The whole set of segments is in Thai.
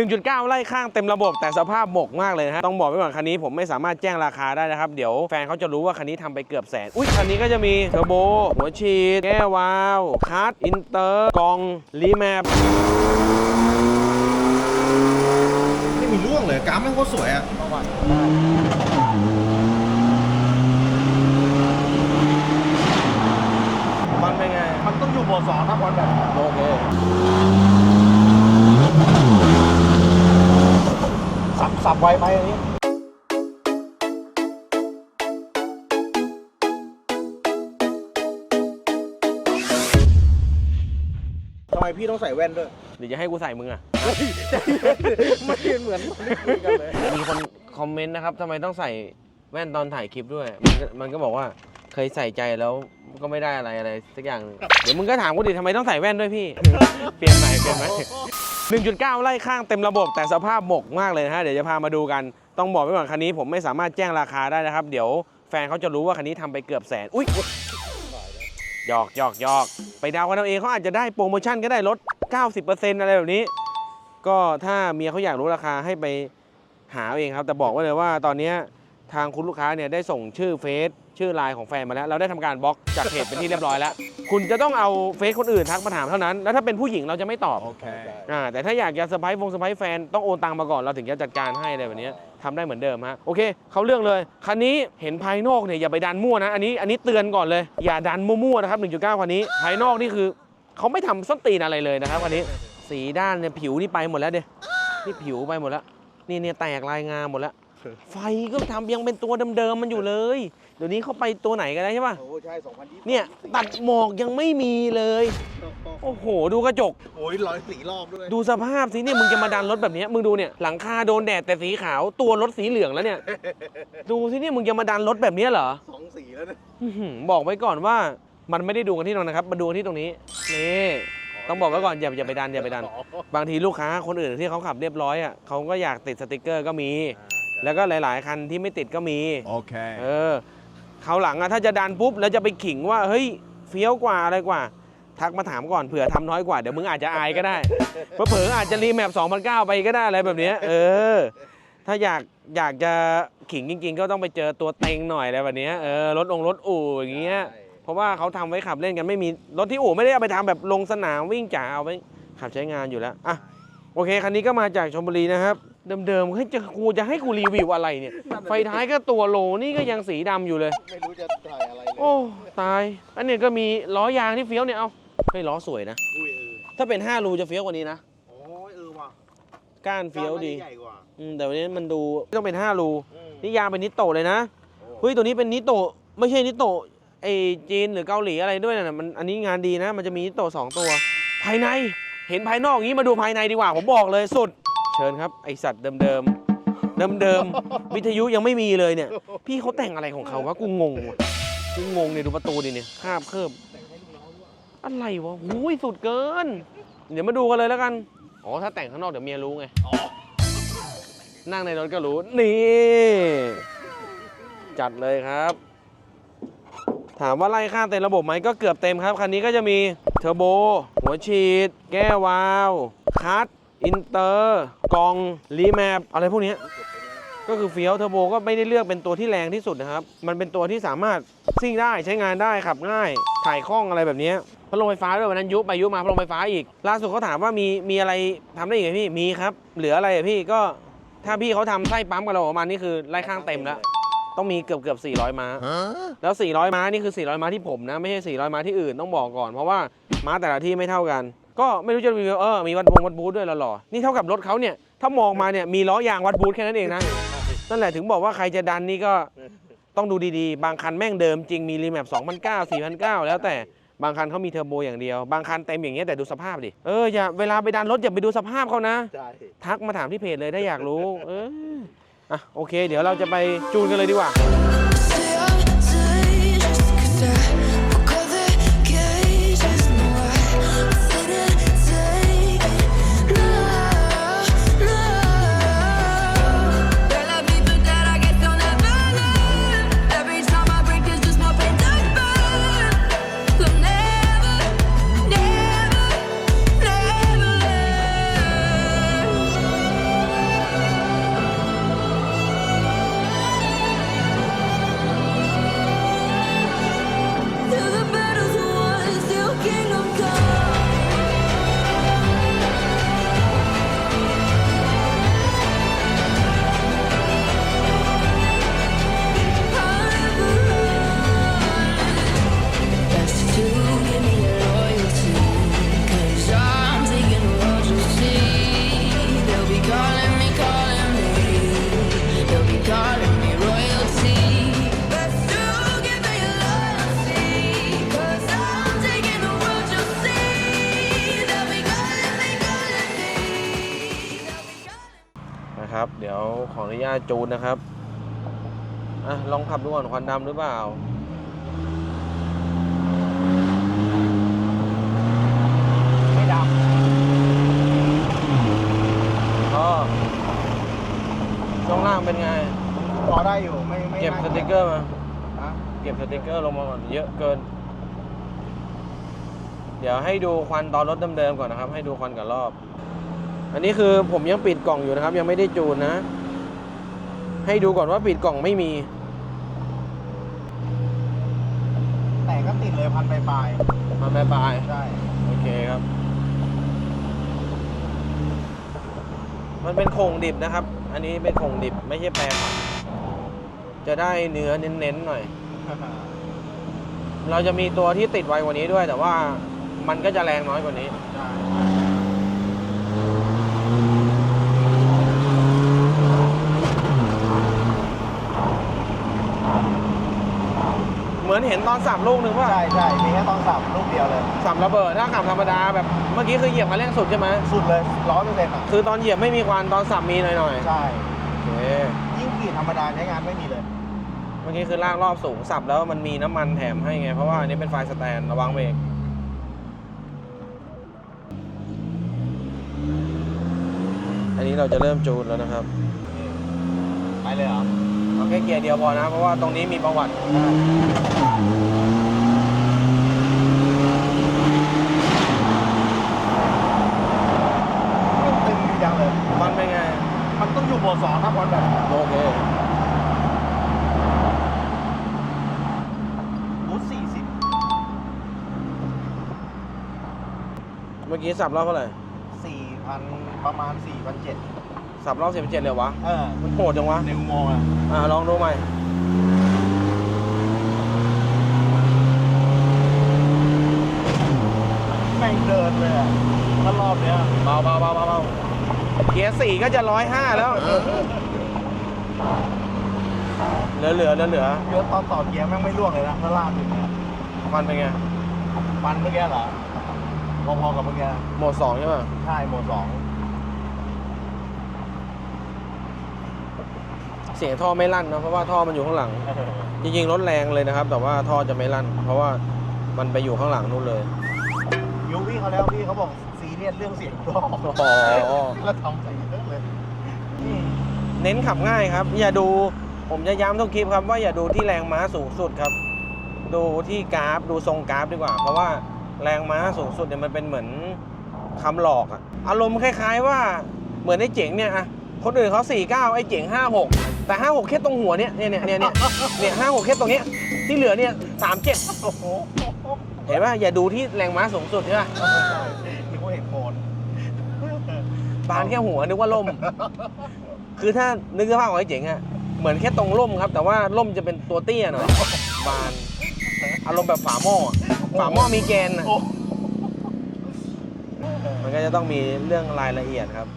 1.9 ไล่ข้างเต็มระบบแต่สภาพหมกมากเลยนะฮะต้องบอกไว้ก่อนคันนี้ผมไม่สามารถแจ้งราคาได้นะครับ เดี๋ยวแฟนเขาจะรู้ว่าคันนี้ทำไปเกือบแสน อุ้ยคันนี้ก็จะมีเทอร์โบ หัวฉีด แก้ววาล์วคัสอินเตอร์กล่องรีแมปไม่มีร่วงเลยกราฟแม่งโคตรสวยอะมันเป็นไง มันต้องอยู่โบสองครับวันแบบโอเคสับ สับไวไหมอันนี้ทำไมพี่ต้องใส่แว่นด้วยเดี๋ยวจะให้กูใส่มึงอะ ไม่เห็นเหมือนไม่คุยกันเลย มีคนคอมเมนต์นะครับทำไมต้องใส่แว่นตอนถ่ายคลิปด้วย มันก็มันก็บอกว่าเคยใส่ใจแล้วก็ไม่ได้อะไรอะไรสักอย่างหนึ่งเดี๋ยวมึงก็ถามกูดิทำไมต้องใส่แว่นด้วยพี่ เปลี่ยนใหม่เปลี่ยนใหม่ 1.9 ไล่ข้างเต็มระบบแต่สภาพหมกมากเลยนะฮะ เดี๋ยวจะพามาดูกัน ต้องบอกไว้ก่อนคันนี้ผมไม่สามารถแจ้งราคาได้นะครับ เดี๋ยวแฟนเขาจะรู้ว่าคันนี้ทำไปเกือบแสน อุ้ยหยอกหยอกหยอกไปดาวกันเอาเองเขาอาจจะได้โปรโมชั่นก็ได้ลด 90%อะไรแบบนี้ ก็ถ้าเมียเขาอยากรู้ราคาให้ไปหาเองครับ แต่บอกไว้เลยว่าตอนนี้ทางคุณลูกค้าเนี่ยได้ส่งชื่อเฟซชื่อไลน์ของแฟนมาแล้ว เราได้ทำการบล็อกจากเพจเป็นที่เรียบร้อยแล้ว คุณจะต้องเอาเฟซคนอื่นทักมาถามเท่านั้น แล้วถ้าเป็นผู้หญิงเราจะไม่ตอบโอเคอ่าแต่ถ้าอยากจะเซอร์ไพรส์ฟงเซอร์ไพรส์แฟนต้องโอนตังมาก่อนเราถึงจะจัดการให้อะไรแบบเนี้ยทำได้เหมือนเดิมฮะโอเค เขาเรื่องเลย คันนี้เห็นภายนอกเนี่ยอย่าไปดันมั่วนะอันนี้อันนี้เตือนก่อนเลย อย่าดันมั่วๆนะครับ 1.9 คันนี้ ภายนอกนี่คือ เขาไม่ทำส้นตีนอะไรเลยนะครับคันนี้ สีด้านเนี่ยผิวนี่ไปหมดแล้วเดียนี่ผิวไปหมดแล้ว นี่เนี่ยแตกลายงามหมดแล้ว ไฟก็ทำยังเป็นตัวเดิมๆมันอยู่เลย เดี๋ยวนี้เขาไปตัวไหนกันได้ใช่ปะโอ้ใช่2020เนี่ยตัดหมอกยังไม่มีเลย โอ้โห ดูกระจก โอ้ยร้อยสีรอบด้วยดูสภาพสิเนี่ยมึงจะมาดันรถแบบเนี้ยมึงดูเนี่ยหลังคาโดนแดดแต่สีขาวตัวรถสีเหลืองแล้วเนี่ย ดูสิเนี่ยมึงจะมาดันรถแบบเนี้ยเหรอ สองสีแล้วเนี่ยอื้อหือบอกไว้ก่อนว่ามันไม่ได้ดูกันที่ตรงนะครับ มาดูกันที่ตรงนี้นี่ต้องบอกไว้ก่อนอย่าอย่าไปดันอย่าไปดันบางทีลูกค้าคนอื่นที่เขาขับเรียบร้อยอะเขาก็อยากติดสติกเกอร์ก็มี แล้วก็หลาย ๆ คันที่ไม่ติดก็มี โอเค เออเขาวหลังอะถ้าจะดันปุ๊บแล้วจะไปขิงว่าเฮ้ยเฟี้ยวกว่าอะไรกว่า ทักมาถามก่อนเผื่อทำน้อยกว่า เดี๋ยวมึงอาจจะอายก็ได้ เผลอๆอาจจะรีแมป2009 ไปก็ได้อะไรแบบเนี้ยเออ ถ้าอยากอยากจะขิงจริง ๆ ก็ต้องไปเจอตัวเต็งหน่อยอะไรแบบเนี้ยเออรถองค์รถอู่อย่างเงี้ย เพราะว่าเขาทำไว้ขับเล่นกันไม่มีรถที่อู่ไม่ได้เอาไปทำแบบลงสนามวิ่งจ๋าเอาไว้ขับใช้งานอยู่แล้วอะโอเคคันนี้ก็มาจากชลบุรีนะครับ เดิมๆให้จะกูจะให้กูรีวิวอะไรเนี่ย ไฟท้ายก็ตัวโลนี่ก็ยังสีดำอยู่เลย ไม่รู้จะถ่ายอะไรเลยโอ้ ตาย อันนี้ก็มีล้อยางที่เฟี้ยวเนี่ย เอาเฮ้ยล้อสวยนะ อุ้ยเออถ้าเป็น 5 รูจะเฟี้ยวกว่านี้นะ โอ้ยเออว่ะก้านเฟี้ยวดีใหญ่กว่าอืมแต่วันนี้มันดูต้องเป็น 5 รูอืมนี่ยางเป็นนิโตะเลยนะ เฮ้ย ตัวนี้เป็นนิโตะไม่ใช่นิโตะไอจีนหรือเกาหลีอะไรด้วยนะมัน อันนี้งานดีนะ มันจะมีนิโตะสองตัว ภายใน เห็นภายนอกอย่างนี้มาดูภายในดีกว่า ผมบอกเลยสุดเชิญครับไอสัตว์เดิมเดิมเดิมเดิมๆวิทยุยังไม่มีเลยเนี่ย พี่เขาแต่งอะไรของเขาวะกูงงว่ะกูงงเนี่ยดูประตูดิเนี่ยคาบเคิบอะไรวะหูยสุดเกิน เดี๋ยวมาดูกันเลยแล้วกันอ๋อถ้าแต่งข้างนอกเดี๋ยวเมียรู้ไงนั่งในรถก็รู้นี่จัดเลยครับ ถามว่าไล่ค่าเต็มระบบไหมก็เกือบเต็มครับ คันนี้ก็จะมีเทอร์โบ หัวฉีด แก้ววาล์วคัส อินเตอร์กองรีแมปอะไรพวกนี้ก็คือเฟี้ยวเทอร์โบก็ไม่ได้เลือกเป็นตัวที่แรงที่สุดนะครับ มันเป็นตัวที่สามารถซิ่งได้ใช้งานได้ขับง่าย ถ่ายคล่องอะไรแบบนี้พัดลมไฟฟ้าด้วยวันนั้นยุบไปยุบมาพัดลมไฟฟ้าอีก ล่าสุดเขาถามว่ามีมีอะไรทำได้อีกไหมพี่มีครับ เหลืออะไรอะพี่ก็ถ้าพี่เขาทำไส้ปั๊มกับเราออกมาณนี่คือไล่ข้างเต็มแล้วต้องมีเกือบเกือบ400 ม้า แล้ว 400 ม้านี่คือ 400 ม้าที่ผมนะ ไม่ใช่ 400 ม้าที่อื่นต้องบอกก่อน เพราะว่าม้าแต่ละที่ไม่เท่ากัน ก็ไม่รู้จะรีวิวเออมีวัดพงวัดบูธด้วยหรอๆนี่เท่ากับรถเขาเนี่ยถ้ามองมาเนี่ยมีล้อยางวัดบูธแค่นั้นเองนะนั่นแหละถึงบอกว่าใครจะดันนี่ก็ต้องดูดีๆ บางคันแม่งเดิมจริงมีรีแมป2,900 4,900แล้วแต่บางคันเขามีเทอร์โบอย่างเดียว บางคันเต็มอย่างเงี้ยแต่ดูสภาพดิ เอออย่าเวลาไปดันรถอย่าไปดูสภาพเขานะ ใช่ทักมาถามที่เพจเลยถ้าอยากรู้ เอออะโอเค เดี๋ยวเราจะไปจูนกันเลยดีกว่าาตจูนนะครับอะลองขับดูก่อนควันดำหรือเปล่าไม่ดก็ช่วงล่างเป็นไงำพอได้อยู่ไม่ไม่เก็บสน่าติกเกอร์มา ฮะเก็บสติกเกอร์ลงมาก่อนเยอะเกิน เดี๋ยวให้ดูควันตอนรถเดิมๆก่อนนะครับ ให้ดูควันกับรอบ อันนี้คือผมยังปิดกล่องอยู่นะครับ ยังไม่ได้จูนนะ ให้ดูก่อนว่าปิดกล่องไม่มี แต่ก็ติดเลยพันปลายมาบายบาย ๆใช่ โอเคครับ มันเป็นโครงดิบนะครับ อันนี้เป็นโครงดิบไม่ใช่แปรผันจะได้เนื้อเน้นๆหน่อย เราจะมีตัวที่ติดไวกว่านี้ด้วย แต่ว่ามันก็จะแรงน้อยกว่านี้ ใช่ เหมือนเห็นตอนสับลูกหนึ่งว่าใช่ใช่มีแค่ตอนสับลูกเดียวเลยสับระเบิดถ้าขับธรรมดาแบบเมื่อกี้คือเหยียบมาเร่งสุดใช่ไหมสุดเลยร้อยเปอร์เซ็นต์อะคือตอนเหยียบไม่มีควันตอนสับมีหน่อยใช่ๆโอเคยิ่งขีดธรรมดาใช้งานไม่มีเลย เมื่อกี้คือลากรอบสูงสับแล้วมันมีน้ำมันแถมให้ไงเพราะว่าอันนี้เป็นไฟสแตนระวังเบรกอันนี้เราจะเริ่มจูนแล้วนะครับ ไปเลยเหรอ เอาแค่เกียร์เดียวพอนะ เพราะว่าตรงนี้มีประวัติมันตึงดีจังเลย มันเป็นไง มันต้องอยู่โหมดสองถ้าบอลแบบโอเคบูทสี่สิบเมื่อกี้สับรอบเท่าไหร่สี่พันประมาณสี่พันเจ็ด สับรอบสิบเจ็ดเลยวะ เออมันโหดจังวะ ในอุโมงค์อะอ่า ลองดูใหม่ แม่งเดินเลยอะถ้ารอบเนี้ยเบาเบาเบาเบาเบาเกียร์สี่ก็จะร้อยห้าแล้ว เหลือเหลือเหลือเหลือยศตอนต่อเกียร์แม่งไม่ร่วงเลยนะถ้าลากถึงเนี่ยมันเป็นไง มันเมื่อกี้เหรอพอๆกับเมื่อกี้โหมดสองใช่ป่ะ ใช่โหมดสอง เสียงท่อไม่ลั่นนะเพราะว่าท่อมันอยู่ข้างหลัง จริงๆรถแรงเลยนะครับ แต่ว่าท่อจะไม่ลั่น เพราะว่ามันไปอยู่ข้างหลังนู่นเลยยูพี่เขาแล้วพี่เขาบอกซีเรียสเรื่องเสียงท่ออ๋อแล้วทำใส่เยอะเลยอืมเน้นขับง่ายครับ อย่าดูผมจะย้ำทุกคลิปครับว่าอย่าดูที่แรงม้าสูงสุดครับ ดูที่กราฟดูทรงกราฟดีกว่า เพราะว่าแรงม้าสูงสุดเนี่ยมันเป็นเหมือนคำหลอกอะอารมณ์คล้าย ๆ ว่าเหมือนไอ้เจ๋งเนี่ยอะคนอื่นเขา49ไอ้เจ๋ง56 แต่56แค่ตรงหัวเนี่ยเนี่ยเนี่ยเนี่ยเนี่ยเนี่ย56แค่ตรงเนี้ยที่เหลือเนี่ย37โอ้โหเห็นป่ะอย่าดูที่แรงม้าสูงสุดใช่ป่ะนึกว่าเห็นโหมดบานแค่หัวนึกว่าล่ม คือถ้านึกสภาพของไอ้เจ๋งอะเหมือนแค่ตรงล่มครับ แต่ว่าล่มจะเป็นตัวเตี้ยหน่อยบานอารมณ์แบบฝาหม้ออะฝาหม้อมีแกนอะโอ้มันก็จะต้องมีเรื่องรายละเอียดครับ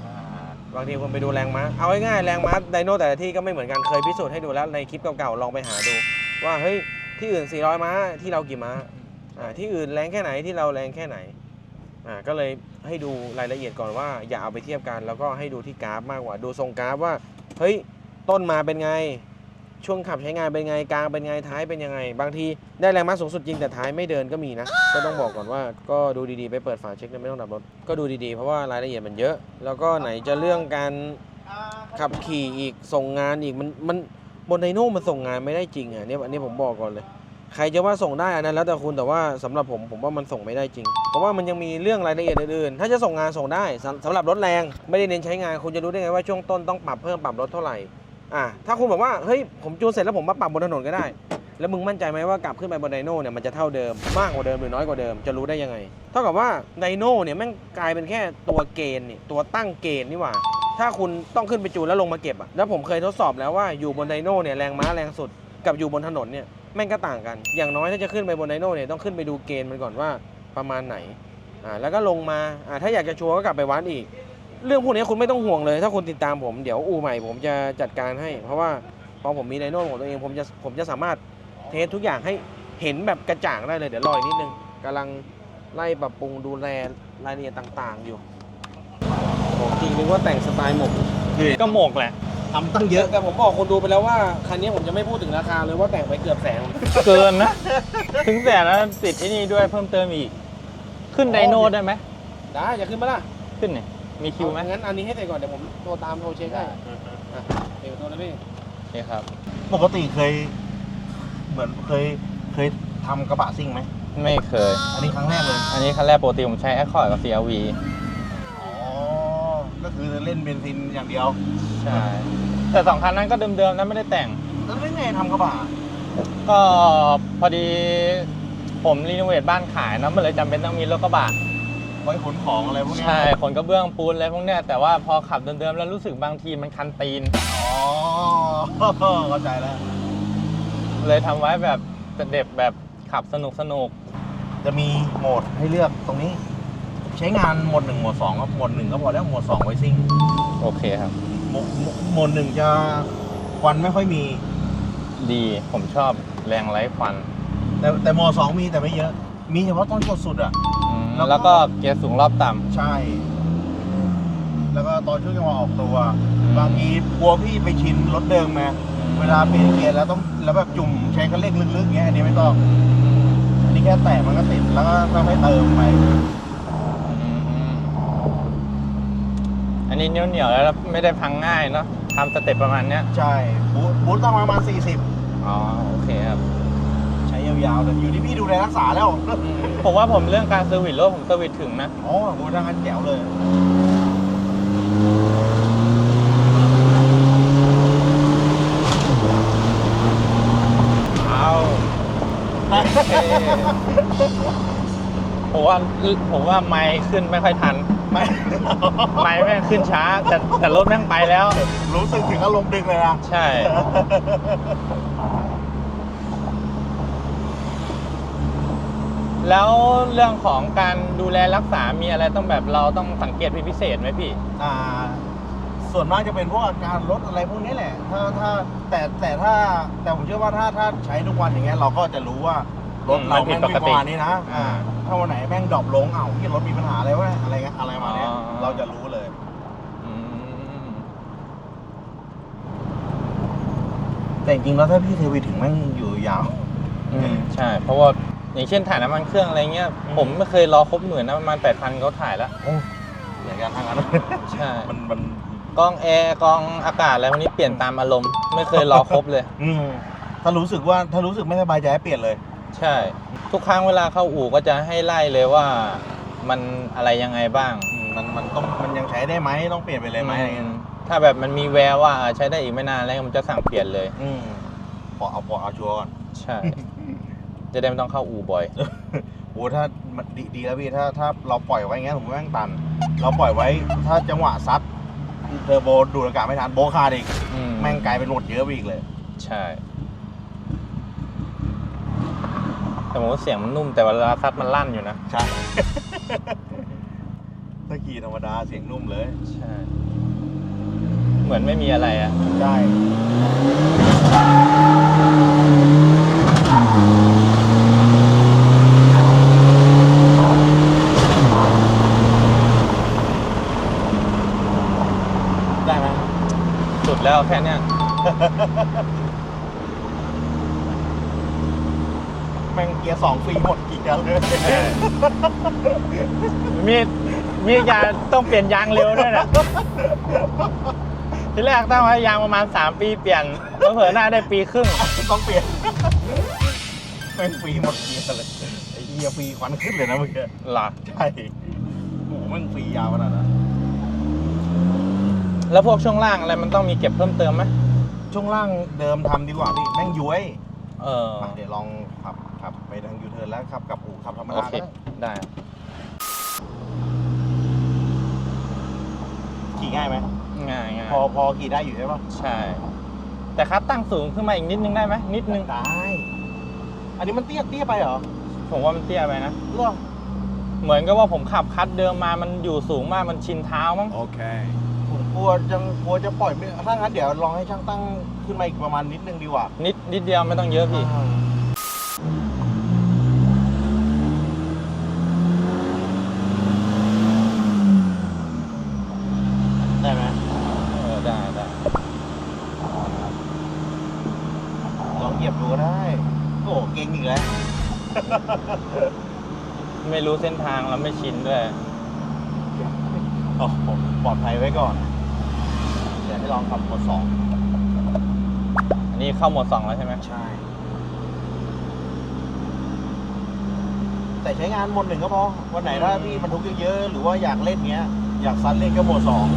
บางทีคุณไปดูแรงม้า เอาง่ายๆแรงม้าไดโนแต่ละที่ก็ไม่เหมือนกัน เคยพิสูจน์ให้ดูแล้วในคลิปเก่าๆ ลองไปหาดู ว่าเฮ้ยที่อื่น 400 ม้าที่เรากี่ม้าอ่าที่อื่นแรงแค่ไหนที่เราแรงแค่ไหนอ่าก็เลยให้ดูรายละเอียดก่อนว่าอย่าเอาไปเทียบกัน แล้วก็ให้ดูที่กราฟมากกว่าดูทรงกราฟว่าเฮ้ยต้นมาเป็นไง ช่วงขับใช้งานเป็นไงกลางเป็นไงท้ายเป็นยังไง บางทีได้แรงม้าสูงสุดจริงแต่ท้ายไม่เดินก็มีนะ ก็ต้องบอกก่อนว่าก็ดูดีๆไปเปิดฝาเช็คนะไม่ต้องดับรถก็ดูดีๆเพราะว่ารายละเอียดมันเยอะ แล้วก็ไหนจะเรื่องการขับขี่อีกส่งงานอีกมันมันบนไดโน่มันส่งงานไม่ได้จริงอะเนี่ยอันนี้ผมบอกก่อนเลย ใครจะว่าส่งได้อันนั้นแล้วแต่คุณแต่ว่าสำหรับผมผมว่ามันส่งไม่ได้จริง เพราะว่ามันยังมีเรื่องรายละเอียดอื่นๆถ้าจะส่งงานส่งได้สำสำหรับรถแรง ไม่ได้เน้นใช้งานคุณจะรู้ได้ไงว่าช่วงต้นต้องปรับเพิ่มปรับลดเท่าไหร่ อะถ้าคุณบอกว่าเฮ้ยผมจูนเสร็จแล้วผมมาปรับบนถนนก็ได้ แล้วมึงมั่นใจไหมว่ากลับขึ้นไปบนไดโน่เนี่ยมันจะเท่าเดิมมากกว่าเดิมหรือน้อยกว่าเดิมจะรู้ได้ยังไง เท่ากับว่าไดโน่เนี่ยแม่งกลายเป็นแค่ตัวเกณฑ์นี่ตัวตั้งเกณฑ์นี่หว่า ถ้าคุณต้องขึ้นไปจูนแล้วลงมาเก็บอะแล้วผมเคยทดสอบแล้วว่าอยู่บนไดโน่เนี่ยแรงม้าแรงสุดกับอยู่บนถนนเนี่ยแม่งก็ต่างกัน อย่างน้อยถ้าจะขึ้นไปบนไดโน่เนี่ยต้องขึ้นไปดูเกณฑ์มันก่อนว่าประมาณไหนอ่าแล้วก็ลงมาอ่าถ้าอยากจะชัวร์ก็กลับไปวัดอีก เรื่องพวกนี้คุณไม่ต้องห่วงเลย ถ้าคุณติดตามผมเดี๋ยวอูใหม่ผมจะจัดการให้ เพราะว่าพอผมมีไดโน่ของตัวเองผมจะผมจะสามารถเทสทุกอย่างให้เห็นแบบกระจ่างได้เลยเดี๋ยวรออีกนิดนึงกำลังไล่ปรับปรุงดูแลรายละเอียดต่างๆอยู่ของจริงนึกว่าแต่งสไตล์หมกก็หมกแหละทำตั้งเยเยอะอะแต่ผมบอกคนดูไปแล้วว่าคันนี้ผมจะไม่พูดถึงราคาเลยว่าแต่งไปเกือบแสนเกินนะ ถึงแสนแล้วติดไอ้นี่ด้วยเพิ่มเติมอีก ขึ้นไดโนได้ไหมได้จะขึ้นมาล่ะ ขึ้นเนี่ย มีคิวไหมเอางั้นอันนี้ให้เสร็จก่อนเดี๋ยวผมโทรตามโทรเช็คให้อะเดี๋ยวโทรนะพี่นี่ครับ ปกติเคย เหมือนเคยเคยทำกระบะซิ่งไหม ไม่เคย อันนี้ครั้งแรกเลย อันนี้คันแรกปกติผมใช้ Accord กับ CRV อ๋อ ก็คือเล่นเบนซินอย่างเดียว ใช่ แต่สองคันนั้นก็เดิมๆนะไม่ได้แต่ง แล้วไม่ไงทำกระบะ ก็พอดีผมรีโนเวทบ้านขายนะมันเลยจำเป็นต้องมีรถกระบะ ไว้ขนของอะไรพวกเนี้ยใช่ขนกระเบื้องปูนอะไรพวกเนี้ยแต่ว่าพอขับเดิมๆแล้วรู้สึกบางทีมันคันตีน อ๋อเข้าใจแล้ว เลยทำไว้แบบสเต็ปแบบขับสนุกสนุกจะมีโหมดให้เลือกตรงนี้ ใช้งานโหมดหนึ่งโหมดสองครับโหมดหนึ่งก็พอแล้วโหมดสองไว้ซิ่งๆโอเคครับ โหมดโหมดหนึ่งจะควันไม่ค่อยมี ดีผมชอบแรงไร้ควันแต่แต่โหมดสองมีแต่ไม่เยอะ มีเฉพาะตอนกดสุดอะ อืม แล้วก็แล้วก็เกียร์สูงรอบต่ำ ใช่ แล้วก็ตอนช่วงจังหวะออกตัวบางทีกลัวพี่ไปชินรถเดิมไงเวลาเปลี่ยนเกียร์แล้วต้องแล้วแบบจุ่มใช้คันเร่งลึกๆเงี้ยอันนี้ไม่ต้องอันนี้แค่แตะมันก็ติดแล้วก็ต้องให้เติมไปอืมอันนี้เหนียวเหนียวๆแล้วไม่ได้พังง่ายเนาะทำสเต็ปประมาณเนี้ยใช่บูทบูทต้องประมาณ40อ๋อโอเคครับใช้ ยาวๆแต่อยู่ที่พี่ดูแลรักษาแล้วผมว่าผมเรื่องการเซอร์วิสรถผมเซอร์วิสถึงนะอ๋อโหทางนั้นแจ๋วเลยเอาผมว่าผมว่าไมค์ขึ้นไม่ค่อยทัน ไม่ ไมค์แม่งขึ้นช้า แต่แต่รถแม่งไปแล้ว รู้สึกถึงอารมณ์ดึงเลยนะใช่ แล้วเรื่องของการดูแลรักษา มีอะไรต้องแบบเราต้องสังเกตเป็นพิเศษไหมพี่ อ่า ส่วนมากจะเป็นพวกอาการรถอะไรพวกนี้แหละ ถ้าถ้าแต่แต่ถ้าแต่ผมเชื่อว่าถ้าถ้าใช้ทุกวันอย่างเงี้ยเราก็จะรู้ว่ารถเรามันผิดแม่งปวิ่กงติประมาณนี้นะ อ่า ถ้าวันไหนแม่งดรอปลงเอ้าที่รถมีปัญหาอะไรวะอะไรเงี้ยอะไรมาเนี้ยอ๋อเราจะรู้เลยอืมแต่จริงๆแล้วถ้าพี่เทวีถึงแม่งอยู่ยาว อืมใช่ เพราะว่า อย่างเช่นถ่ายน้ำมันเครื่องอะไรเงี้ยผมไม่เคยรอครบหมื่นนะประมาณแปดพันเขาถ่ายแล้วอย่างการทางนั้นใช่มันมันกล้องแอร์กล้องอากาศอะไรพวกนี้เปลี่ยนตามอารมณ์ไม่เคยรอครบเลยอืมถ้ารู้สึกว่าถ้ารู้สึกไม่สบายใจให้เปลี่ยนเลย ใช่ ทุกครั้งเวลาเข้าอู่ก็จะให้ไล่เลยว่ามันอะไรยังไงบ้างอืมมันมันต้องมันยังใช้ได้ไหมต้องเปลี่ยนไปเลยไหมอะไรเงี้ยถ้าแบบมันมีแววว่าใช้ได้อีกไม่นานแล้วมันจะสั่งเปลี่ยนเลย อืมพอเอาพอเอาชัวร์ก่อนใช่ จะได้ไม่ต้องเข้าอู่บ่อย โอ้ถ้ามันดีดีแล้วพี่ถ้าถ้าเราปล่อยไว้อย่างเงี้ยผมว่าแม่งตัน เราปล่อยไว้ถ้าจังหวะซัดเทอร์โบดูดอากาศไม่ทันโบคาดอีกอืแม่งกลายเป็นหมดเยอะไปอีกเลย ใช่ แต่ผมว่าเสียงมันนุ่มแต่เวลาซัดมันลั่นอยู่นะ ใช่ ถ้าขี่ธรรมดาเสียงนุ่มเลย ใช่ เหมือนไม่มีอะไรอะใช่ได้ไหม สุดแล้วแค่เนี้ย แม่งเกียร์สองฟรีหมดกี่กันเลยมีมียาต้องเปลี่ยนยางเร็วด้วยนะทีแรกตั้งไว้ยางประมาณ 3 ปีเปลี่ยนเผลอๆหน้าได้ปีครึ่ง ต้องเปลี่ยนแม่งฟรีหมดเกียร์เลยไอ้เกียร์ฟรีควันขึ้นเลยนะเมื่อกี้หรอใช่โอ้โหแม่งฟรียาวขนาดนั้นแล้วพวกช่วงล่างอะไรมันต้องมีเก็บเพิ่มเติมไหม ช่วงล่างเดิมทำดีกว่าพี่แม่งย้วยเออ มาเดี๋ยวลองขับขับไปทางยูเทิร์นแล้วขับกลับอู่ขับธรรมโอดาเค ก็ได้ได้ ขี่ง่ายไหมง่ายง่ายพอพอขี่ได้อยู่ใช่ปะใช่ แต่คัดตั้งสูงขึ้นมาอีกนิดนึงได้ไหมนิดนึง ได้อันนี้มันเตี้ยเตี้ยไปเหรอผมว่ามันเตี้ยไปนะเรื่องเหมือนกับว่าผมขับคัดเดิมมามันอยู่สูงมากมันชินเท้ามั้งผม กลัวจังกลัวจะปล่อยไม่ถ้างั้นเดี๋ยวลองให้ช่างตั้งขึ้นมาอีกประมาณนิดนึงดีกว่านิดนิดเดียวไม่ต้องเยอะพี่ ได้ไหมได้ได้ลองเหยียบดูได้โอ้โหเก่งอีกแล้ไม่รู้เส้นทางแล้วไม่ชินด้วย โอ้โปลอดภัยไว้ก่อน ให้ลองขับหมดสองอันนี้เข้าโหมดสองแล้วใช่ไหมใช่ แต่ใช้งานหมดหนึ่งก็พอ วันไหนถ้าพี่บรรทุกเยอะๆ หรือว่าอยากเล่นเงี้ย อยากซัดเล่นก็โหมดสอง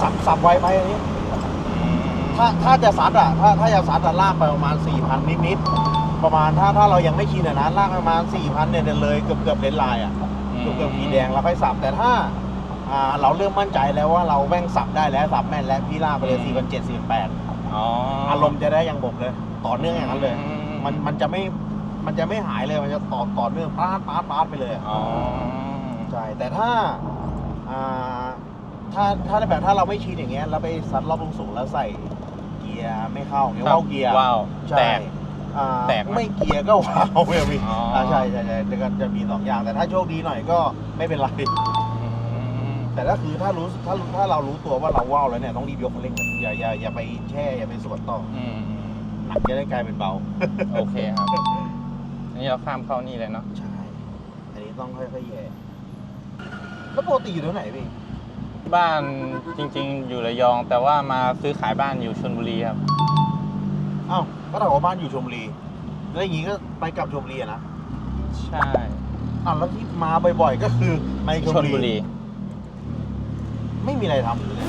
สับสับไวไปอันนี้ ถ้าถ้าจะซัดอะ ถ้าถ้าจะซัดอะลากไปประมาณสี่พันนิดๆ ประมาณถ้าถ้าเรายังไม่ชินอะนะลากประมาณสี่พันเนี่ยเดินเลยเกือบเกือบเลนไลน์อะ เกือบเกือบขีดแดงแล้วค่อยสับแต่ถ้าอ่าเราเริ่มมั่นใจแล้วว่าเราแม่งสับได้แล้วสับแม่นแล้วพี่ลากไปเลยสี่พันเจ็ดสี่แปดอ๋ออารมณ์จะได้ยังบกเลย ต่อเนื่องอย่างนั้นเลยอืมมันมันจะไม่มันจะไม่หายเลยมันจะต่อต่อเนื่องปาดปาดปาดไปเลยอะอ๋อใช่แต่ถ้าอ่าถ้าถ้าแบบถ้าเราไม่ชินอย่างเงี้ยแล้วไปซัดรอบสูงๆแล้วใส่เกียร์ไม่เข้าเงี้ยครับว่าวเกียร์ ว้าวใช่ แตก อ่าแตกไหมไม่เกียร์ก็ว้าวเว้ยพี่อ๋ออ่าใช่ใช่ใช่จะจะมีสองอย่างแต่ถ้าโชคดีหน่อยก็ไม่เป็นไรอืมแต่ถ้าคือถ้ารู้ถ้าถ้าเรารู้ตัวว่าเราว่าวแล้วเนี่ยต้องรีบยกคันเร่งเลยอย่าอย่าอย่าไปแช่อย่าไปสวนต่ออืมหนักจะได้กลายเป็นเบา โอเคครับอันนี้เราข้ามเข้านี่เลยเนาะใช่ อันนี้ต้องค่อยๆแย่แล้วปกติอยู่ตรงไหนพี่ บ้านจริง ๆ อยู่ระยอง แต่ว่ามาซื้อขายบ้านอยู่ชลบุรีครับ อ้าวก็ถามว่าบ้านอยู่ชลบุรีแล้วอย่างงี้ก็ไปกลับชลบุรีอะนะใช่อ้าวแล้วที่มาบ่อยๆ ก็คือไปชชลลบุบุรีรีไม่มีอะไรทำเลยเนี่ย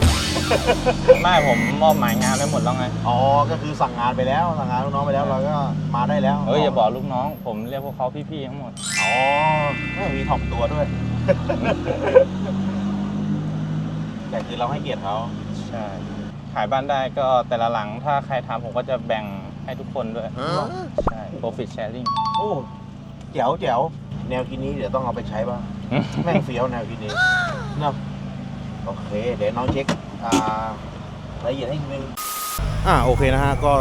ไม่ผมมอบหมายงานไว้หมดแล้วไง อ๋อ ก็คือสั่งงานไปแล้ว สั่งงานลูกน้องไปแล้ว เราก็มาได้แล้วเอ้ยอย่าบอกลูกน้อง ผมเรียกพวกเขาพี่ๆทั้งหมด อ๋อไม่มีถ่อมตัวด้วย แต่คือเราให้เกียรติเขาใช่ ขายบ้านได้ก็แต่ละหลังถ้าใครทำผมก็จะแบ่งให้ทุกคนด้วย ใช่ profit sharing โอ้แจ๋วแจ๋วแนวคิดนี้เดี๋ยวต้องเอาไปใช้บ้างแม่งเฟี้ยวแนวคิดนี้เนาะโอเค เดี๋ยวน้องเช็คอ่ารายละเอียดให้อีกนึงอ่าโอเคนะฮะก็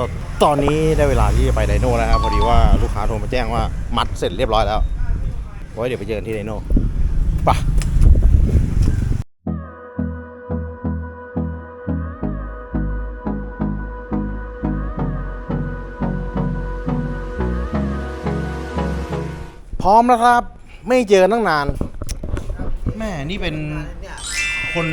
ตอนนี้ได้เวลาที่จะไปไดโน่แล้วครับพอดีว่าลูกค้าโทรมาแจ้งว่ามัดเสร็จเรียบร้อยแล้วไว้เดี๋ยวไปเจอกันที่ไดโน่ไปะ ร้อมแล้วครับ ไม่เจอตั้งนาน แม่นี่เป็นคน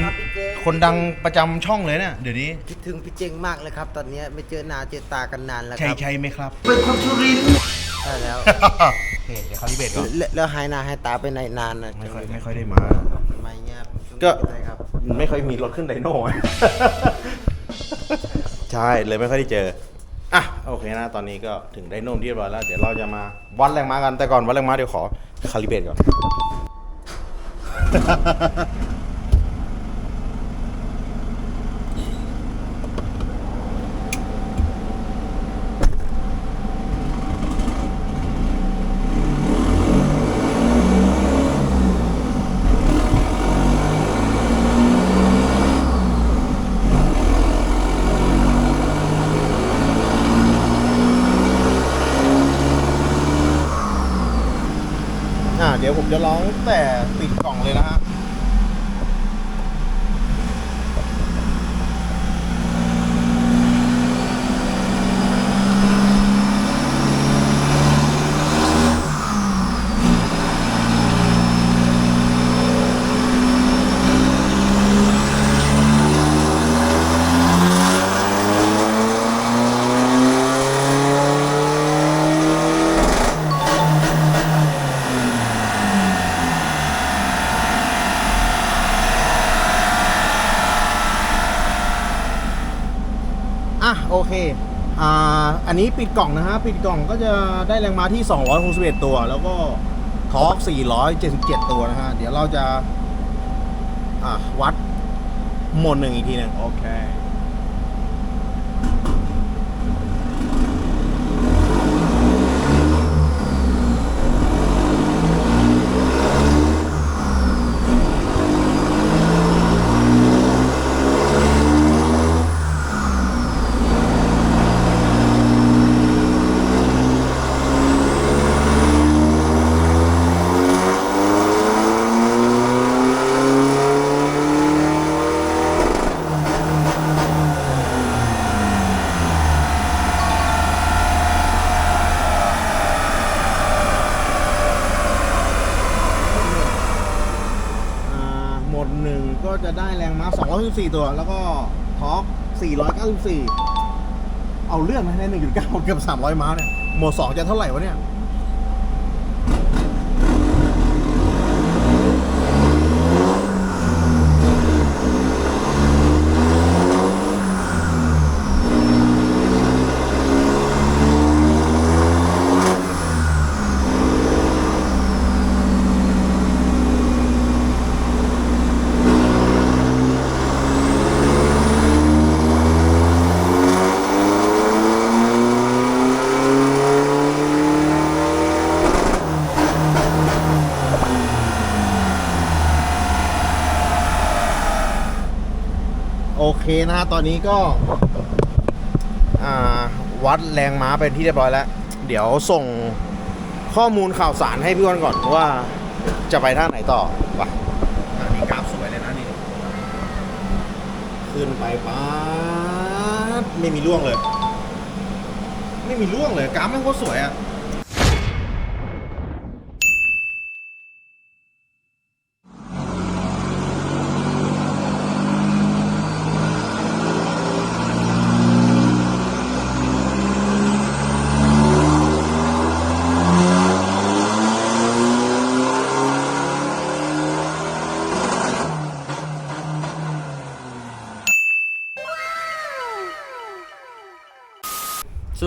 คนดังประจำช่องเลยเนี่ยเดี๋ยวนี้ คิดถึงพี่เจงมากเลยครับ ตอนนี้ไม่เจอหน้าเจอตากันนานแล้วคใช่รับใช่ไหมครับใช่แล้วโอเคเดี๋ยวเขารีเบทก่อนแล้วแล้วหายหน้าหายตาไปไหนนานนะไม่ค่อยไม่ค่อยได้มา ทำไมเงี้ยช่วงนี้ก็เป็นไรครับไม่ค่อยมีรถขึ้นไดโน่ ใช่เลยไม่ค่อยได้เจอ อะโอเคนะตอนนี้ก็ถึงไดโน่ที่เรียบร้อยแล้ว เดี๋ยวเราจะมาวัดแรงม้ากันแต่ก่อนวัดแรงม้าเดี๋ยวขอคาลิเบตก่อน อ่าเดี๋ยวผมจะร้องแต่ปิดกล่องเลยนะฮะอะโอเค อ่า อันนี้ปิดกล่องนะฮะ ปิดกล่องก็จะได้แรงม้าที่ 261 ตัว แล้วก็ทอร์ก477 ตัวนะฮะ เดี๋ยวเราจะ อะ วัดโหมดหนึ่งอีกทีหนึ่งโอเค 4 ตัว แล้วก็ท็อป494 เอาเรื่องนะใน1.9เกือบ300 ม้าเนี่ย หมวด2จะเท่าไหร่วะเนี่ย เคนะฮะตอนนี้ก็อ่าวัดแรงม้าเป็นที่เรียบร้อยแล้ว เดี๋ยวส่งข้อมูลข่าวสารให้พี่วันก่อนว่าจะไปท่างไหนต่อไปอันนี้กราฟสวยเลยนะนี่ขึ้นไปป๊าดไม่มีร่วงเลย ไม่มีร่วงเลยกราฟมันโคตรสวยอะส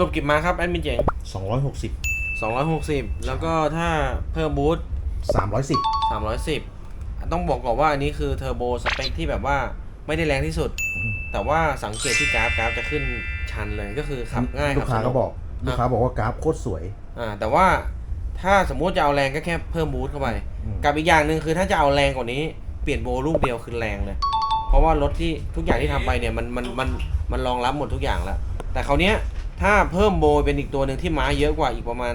รุปกี่มาครับแอดมินเจ๋ง260 260 แล้วก็ถ้าเพิ่มบูท310 310 ต้องบอกก่อนว่าอันนี้คือเทอร์โบสเปคที่แบบว่าไม่ได้แรงที่สุด แต่ว่าสังเกตที่กราฟกราฟจะขึ้นชันเลยก็คือขับง่ายลูขักค้าสนุก็บอกลูกค้าบอกว่ากราฟโคตรสวย อ่า แต่ว่าถ้าสมมุติจะเอาแรงก็แค่เพิ่มบูทเข้าไปอืมกับอีกอย่างหนึ่งคือถ้าจะเอาแรงกว่านี้เปลี่ยนโบลูกเดียวคือแรงเลย เพราะว่ารถที่ทุกอย่างที่ทำไปเนี่ยมันมันมันมันรองรับหมดทุกอย่างแล้ว แต่คราวเนี้ย ถ้าเพิ่มโบเป็นอีกตัวหนึ่งที่ม้าเยอะกว่าอีกประมาณ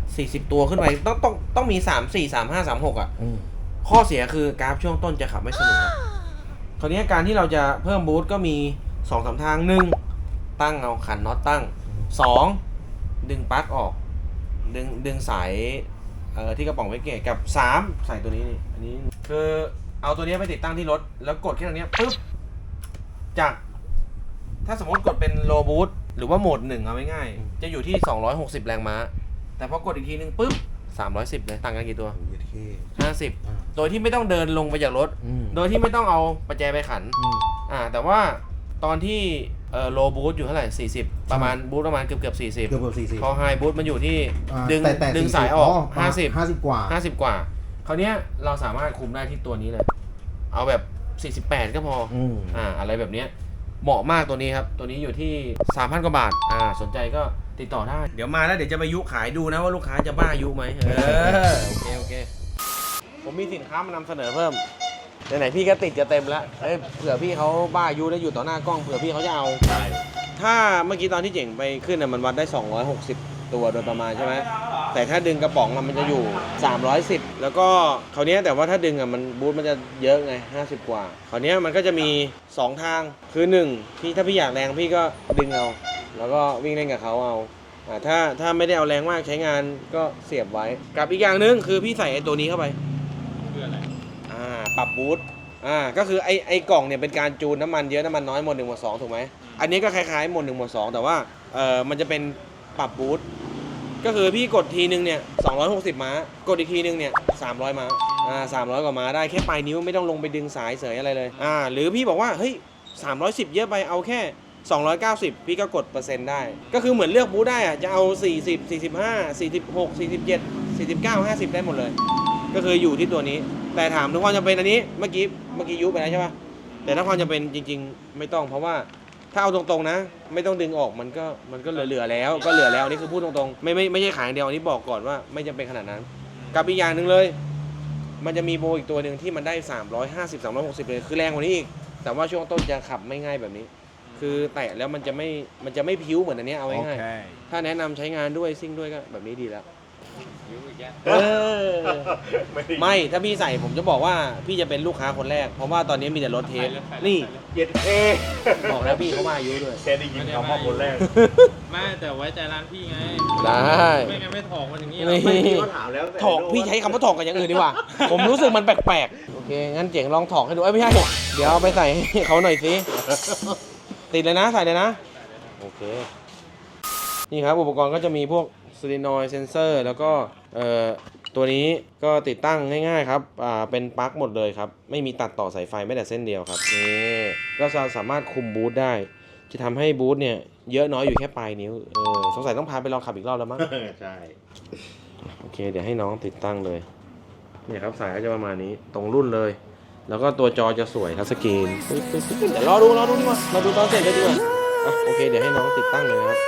40ตัวขึ้นไปต้องต้องต้องมี3 4 3 5 3 6อะ อืมข้อเสียคือกราฟช่วงต้นจะขับไม่สนุกอะคราวนี้การที่เราจะเพิ่มบูทก็มี2อสาทางหนึ่งตั้งเอาขันน็อตตั้ง2ดึงปลั๊กออก ดึงดึงสายเอ่อที่กระป๋องไว้เกะกับ3ใส่ตัวนี้นี่อันนี้คือเอาตัวนี้ไปติดตั้งที่รถ แล้วกดแค่ตรงเนี้ยปุ๊บจาก ถ้าสมมติกดเป็นโลบูท หรือว่าโหมดหนึ่งเอาง่ายๆจะอยู่ที่ 260 แรงม้า แต่พอกดอีกทีนึงปุ๊บ 310เลยต่างกันกี่ตัว โอเค50 อ่าโดยที่ไม่ต้องเดินลงไปจากรถ อืมโดยที่ไม่ต้องเอาประแจไปขัน อืม อ่า แต่ว่าตอนที่เอ่อโลบูทอยู่เท่าไหร่ 40 ประมาณบูทประมาณเกือบเกือบ40 เกือบเกือบสี่สิบพอไฮบูทมันอยู่ที่อ่าดึงแต่แต่ดึงสายออกห้าสิบ50 ห้าสิบกว่า 50 กว่า คราวเนี้ยเราสามารถคุมได้ที่ตัวนี้เลย เอาแบบ 48 ก็พอออืม อ่า อะไรแบบเนี้ย เหมาะมากตัวนี้ครับ ตัวนี้อยู่ที่ 3,000 กว่าบาท อ่า สนใจก็ติดต่อได้ เดี๋ยวมาแล้วเดี๋ยวจะไปยุขายดูนะว่าลูกค้าจะบ้ายุไหมเออ โอเค โอเค ผมมีสินค้ามานำเสนอเพิ่ม ไหนๆพี่ก็ติดจะเต็มแล้วเอ้ยเผื่อพี่เขาบ้ายุแล้วอยู่ต่อหน้ากล้อง เผื่อพี่เขาจะเอา ถ้าเมื่อกี้ตอนที่เจ๋งไปขึ้นน่ะมันวัดได้ 260 ตัวโดยประมาณใช่ไหมแต่ถ้าดึงกระป๋องอะมันจะอยู่ 310 แล้วก็คราวเนี้ยแต่ว่าถ้าดึงอะมันบูทมันจะเยอะไง 50 กว่าคราวเนี้ยมันก็จะมี 2 ทางคือ1พี่ถ้าพี่อยากแรงพี่ก็ดึงเอา แล้วก็วิ่งเล่นกับเขาเอาอ่าถ้าถ้าไม่ได้เอาแรงมากใช้งานก็เสียบไว้ กับอีกอย่างหนึงคือพี่ใส่ไอ้ตัวนี้เข้าไปอ่าปรับบูทอ่าก็คือไอไอกล่องเนี่ยเป็นการจูนน้ำมันเยอะน้ำมันน้อยหมวดหนึ่งหมวดสองถูกไหมอันนี้ก็คล้ายๆหมวดหนึ่งหมวดสองแต่ว่าเออมันจะเป็น ปรับบูทก็คือพี่กดทีนึงเนี่ย260 ม้า กดอีกทีนึงเนี่ย300 ม้า อ่า300 กว่าม้าได้แค่ปลายนิ้วไม่ต้องลงไปดึงสายเสยอะไรเลย อ่า หรือพี่บอกว่า เฮ้ย 310 เยอะไปเอาแค่ 290 พี่ก็กดเปอร์เซ็นต์ได้ ก็คือเหมือนเลือกบูทได้อะจะเอา 40 45 46 47 49 50 ได้หมดเลย ก็คืออยู่ที่ตัวนี้ แต่ถามถึงความจำเป็นอันนี้ เมื่อกี้ เมื่อกี้ยุบไปแล้วใช่ปะแต่ถ้าความจำเป็นจริง ๆ ไม่ต้องเพราะว่า ถ้าเอาตรงๆนะ ไม่ต้องดึงออกมันก็มันก็เหลือๆแล้ว ก็เหลือแล้วนี่คือพูดตรงๆไม่ไม่ไม่ใช่ขายอย่างเดียวอันนี้บอกก่อนว่าไม่จำเป็นขนาดนั้น กับอีกอย่างหนึ่งเลย มันจะมีโบอีกตัวหนึ่งที่มันได้ 350 360 เลย คือแรงกว่านี้อีก แต่ว่าช่วงต้นจะขับไม่ง่ายแบบนี้ คือแตะแล้วมันจะไม่มันจะไม่พิ้วเหมือนอันเนี้ยเอาง่ายๆ ถ้าแนะนำใช้งานด้วยซิ่งด้วยก็แบบนี้ดีแล้ว เออไม่ได้ไม่ ถ้าพี่ใส่ผมจะบอกว่าพี่จะเป็นลูกค้าคนแรก เพราะว่าตอนนี้มีแต่รถเทส นี่ เย็ดเอบอกแล้วพี่เขามาอายุด้วย แค่ได้ยินคำว่าคนแรกไม่แต่ไว้ใจร้านพี่ไงได้ ไม่งั้นไม่ถอกมันอย่างนี้หรนี่อกไม่พี่ก็ถามแล้วแต่ถอกพี่ใช้คำว่าถอกกับอย่างอื่นดีกว่า ผมรู้สึกมันแปลกๆ โอเค งั้นเจ๋งลองถอกให้ดู เอ้ยไม่ใช่ เดี๋ยวเอาไปใส่ให้เขาหน่อยสิ ติดเลยนะ ใส่เลยนะ โอเค นี่ครับ อุปกรณ์ก็จะมีพวก ซีลินอยเซนเซอร์แล้วก็เอ่อตัวนี้ก็ติดตั้งง่ายๆครับอ่าเป็นปลั๊กหมดเลยครับ ไม่มีตัดต่อสายไฟแม้แต่เส้นเดียวครับนี่ก็จะสามารถคุมบูทได้ จะทำให้บูทเนี่ยเยอะน้อยอยู่แค่ปลายนิ้วเออสงสัยต้องพาไปลองขับอีกรอบแล้วมั้งใช่โอเค เดี๋ยวให้น้องติดตั้งเลยเนี่ยครับสายก็จะประมาณนี้ตรงรุ่นเลย แล้วก็ตัวจอจะสวยทัชสกรีนปึ๊บปึ๊บปึ๊บเดี๋ยวรอดูรอดูดีกว่าเราดูตอนเสร็จเลยดีกว่าอะโอเคเดี๋ยวให้น้องติดตั้งเลยนะครับ